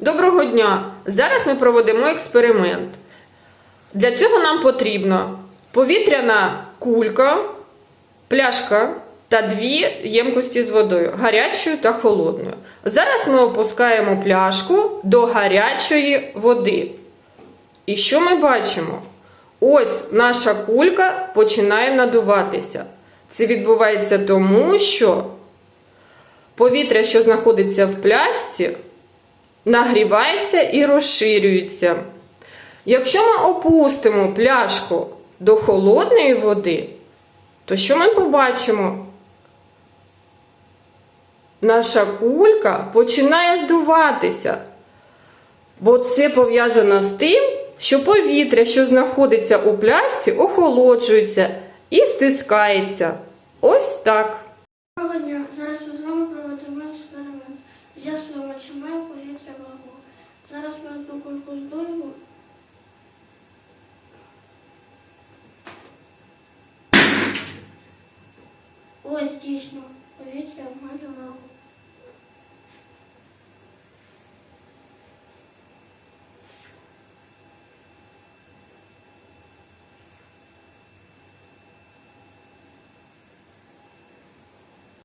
Доброго дня! Зараз ми проведемо експеримент. Для цього нам потрібно повітряна кулька, пляшка та дві ємкості з водою гарячою та холодною. Зараз ми опускаємо пляшку до гарячої води. І що ми бачимо? Ось наша кулька починає надуватися. Це відбувається тому, що повітря, що знаходиться в пляшці, нагрівається і розширюється. Якщо ми опустимо пляшку до холодної води, то що ми побачимо? Наша кулька починає здуватися. Бо це пов'язано з тим, що повітря, що знаходиться у пляшці, охолоджується і стискається. Ось так. Зараз ми з вами проведемо експеримент. З'ясуємо, чи має повітря вагу. Зараз ми одну кульку здуємо. Ось дійсно, повітря має вагу.